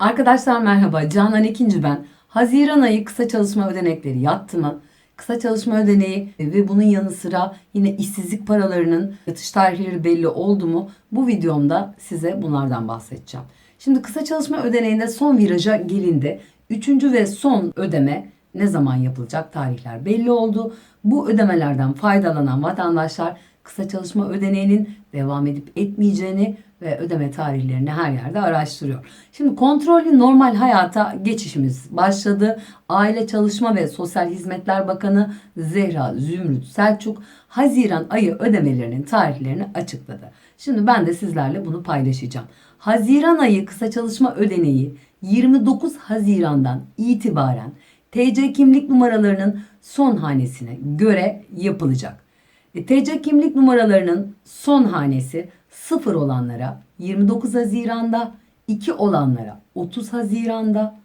Arkadaşlar merhaba. Canan ikinci ben. Haziran ayı kısa çalışma ödenekleri yattı mı? Kısa çalışma ödeneği ve bunun yanı sıra yine işsizlik paralarının yatış tarihleri belli oldu mu? Bu videomda size bunlardan bahsedeceğim. Şimdi kısa çalışma ödeneğinde son viraja gelindi. Üçüncü ve son ödeme ne zaman yapılacak tarihler belli oldu. Bu ödemelerden faydalanan vatandaşlar kısa çalışma ödeneğinin devam edip etmeyeceğini ve ödeme tarihlerini her yerde araştırıyor. Şimdi kontrollü normal hayata geçişimiz başladı. Aile Çalışma ve Sosyal Hizmetler Bakanı Zehra Zümrüt Selçuk Haziran ayı ödemelerinin tarihlerini açıkladı. Şimdi ben de sizlerle bunu paylaşacağım. Haziran ayı kısa çalışma ödeneği 29 Haziran'dan itibaren TC kimlik numaralarının son hanesine göre yapılacak. E, TC kimlik numaralarının son hanesi 0 olanlara 29 Haziran'da, 2 olanlara 30 Haziran'da,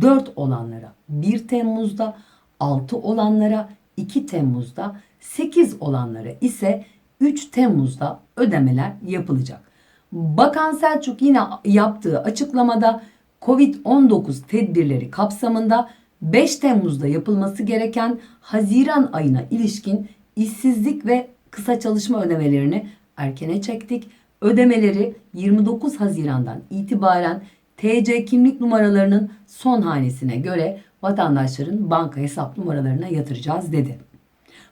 4 olanlara 1 Temmuz'da, 6 olanlara 2 Temmuz'da, 8 olanlara ise 3 Temmuz'da ödemeler yapılacak. Bakan Selçuk yine yaptığı açıklamada Covid-19 tedbirleri kapsamında 5 Temmuz'da yapılması gereken Haziran ayına ilişkin işsizlik ve kısa çalışma ödemelerini erkene çektik. Ödemeleri 29 Haziran'dan itibaren TC kimlik numaralarının son hanesine göre vatandaşların banka hesap numaralarına yatıracağız dedi.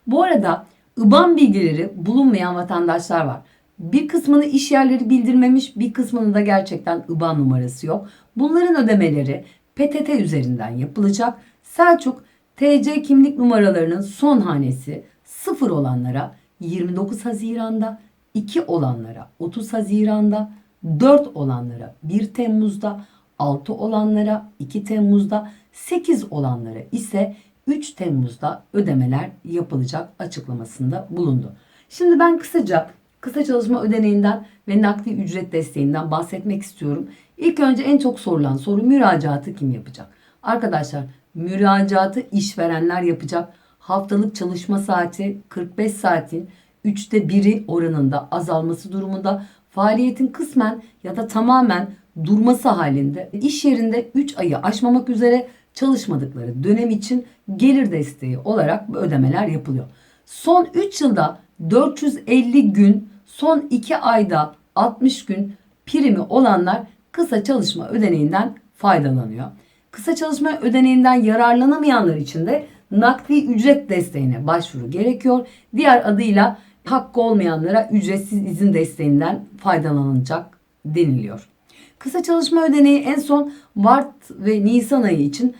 Bu arada IBAN bilgileri bulunmayan vatandaşlar var. Bir kısmını iş yerleri bildirmemiş, bir kısmının da gerçekten IBAN numarası yok. Bunların ödemeleri PTT üzerinden yapılacak. Selçuk TC kimlik numaralarının son hanesi 0 olanlara 29 Haziran'da, 2 olanlara 30 Haziran'da, 4 olanlara 1 Temmuz'da, 6 olanlara 2 Temmuz'da, 8 olanlara ise 3 Temmuz'da ödemeler yapılacak açıklamasında bulundu. Şimdi ben kısaca kısa çalışma ödeneğinden ve nakdi ücret desteğinden bahsetmek istiyorum. İlk önce en çok sorulan soru müracaatı kim yapacak? Arkadaşlar müracaatı işverenler yapacak. Haftalık çalışma saati 45 saatin 3'te 1'i oranında azalması durumunda faaliyetin kısmen ya da tamamen durması halinde iş yerinde 3 ayı aşmamak üzere çalışmadıkları dönem için gelir desteği olarak ödemeler yapılıyor. Son 3 yılda 450 gün, son 2 ayda 60 gün primi olanlar kısa çalışma ödeneğinden faydalanıyor. Kısa çalışma ödeneğinden yararlanamayanlar için de nakdi ücret desteğine başvuru gerekiyor. Diğer adıyla hakkı olmayanlara ücretsiz izin desteğinden faydalanılacak deniliyor. Kısa çalışma ödeneği en son Mart ve Nisan ayı için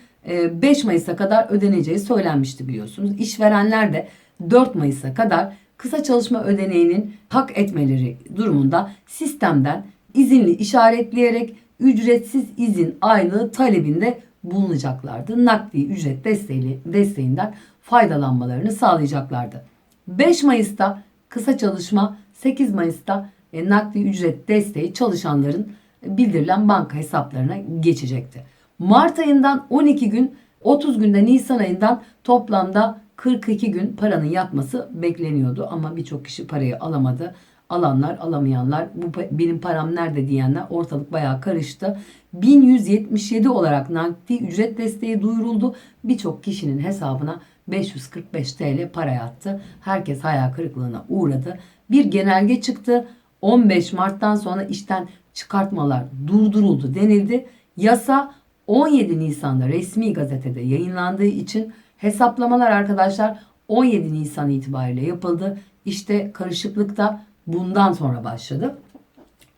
5 Mayıs'a kadar ödeneceği söylenmişti biliyorsunuz. İşverenler de 4 Mayıs'a kadar kısa çalışma ödeneğinin hak etmeleri durumunda sistemden izinli işaretleyerek ücretsiz izin aylığı talebinde bulunacaklardı. Nakdi ücret desteği, desteğinden faydalanmalarını sağlayacaklardı. 5 Mayıs'ta kısa çalışma, 8 Mayıs'ta e, nakdi ücret desteği çalışanların bildirilen banka hesaplarına geçecekti. Mart ayından 12 gün, 30 günde Nisan ayından toplamda 42 gün paranın yatması bekleniyordu ama birçok kişi parayı alamadı. Alanlar, alamayanlar, bu benim param nerede diyenler ortalık bayağı karıştı. 1177 olarak nakdi ücret desteği duyuruldu. Birçok kişinin hesabına 545 TL para yattı. Herkes hayal kırıklığına uğradı. Bir genelge çıktı. 15 Mart'tan sonra işten çıkartmalar durduruldu denildi. Yasa 17 Nisan'da resmi gazetede yayınlandığı için hesaplamalar arkadaşlar 17 Nisan itibariyle yapıldı. İşte karışıklık da bundan sonra başladı.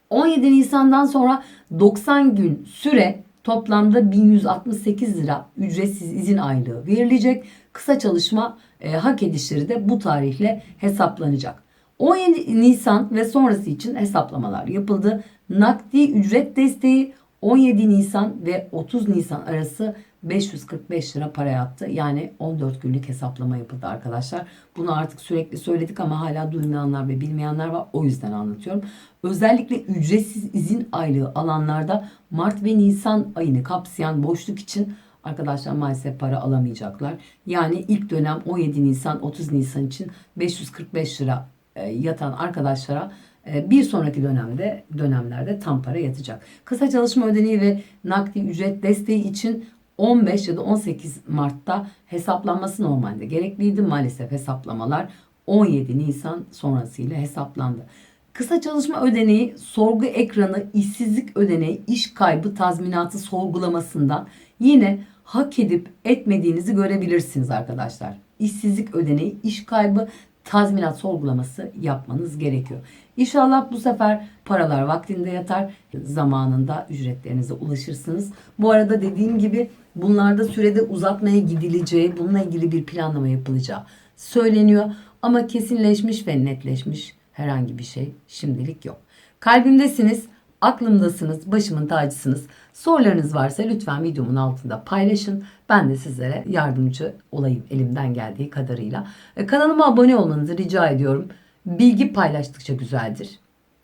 17 Nisan'dan sonra 90 gün süre toplamda 1168 lira ücretsiz izin aylığı verilecek. Kısa çalışma e, hak edişleri de bu tarihle hesaplanacak. 17 Nisan ve sonrası için hesaplamalar yapıldı. Nakdi ücret desteği 17 Nisan ve 30 Nisan arası 545 lira para yattı. Yani 14 günlük hesaplama yapıldı arkadaşlar. Bunu artık sürekli söyledik ama hala duymayanlar ve bilmeyenler var. O yüzden anlatıyorum. Özellikle ücretsiz izin aylığı alanlarda Mart ve Nisan ayını kapsayan boşluk için arkadaşlar maalesef para alamayacaklar. Yani ilk dönem 17 Nisan 30 Nisan için 545 lira e, yatan arkadaşlara E, Bir sonraki dönemde dönemlerde tam para yatacak. Kısa çalışma ödeneği ve nakdi ücret desteği için 15 ya da 18 Mart'ta hesaplanması normalde gerekliydi. Maalesef hesaplamalar 17 Nisan sonrasıyla hesaplandı. Kısa çalışma ödeneği, sorgu ekranı, işsizlik ödeneği, iş kaybı tazminatı sorgulamasından yine hak edip etmediğinizi görebilirsiniz arkadaşlar. İşsizlik ödeneği, iş kaybı tazminat sorgulaması yapmanız gerekiyor. İnşallah bu sefer paralar vaktinde yatar, zamanında ücretlerinize ulaşırsınız. Bu arada dediğim gibi bunlarda sürede uzatmaya gidileceği, bununla ilgili bir planlama yapılacağı söyleniyor. Ama kesinleşmiş ve netleşmiş herhangi bir şey şimdilik yok. Kalbimdesiniz, aklımdasınız, başımın tacısınız. Sorularınız varsa lütfen videomun altında paylaşın. Ben de sizlere yardımcı olayım elimden geldiği kadarıyla. E, Kanalıma abone olmanızı rica ediyorum. Bilgi paylaştıkça güzeldir.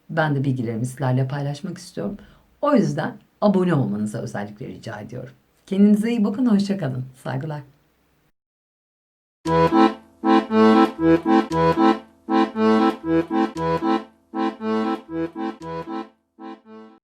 Ben de bilgilerimi sizlerle paylaşmak istiyorum. O yüzden abone olmanızı özellikle rica ediyorum. Kendinize iyi bakın, hoşçakalın. Saygılar.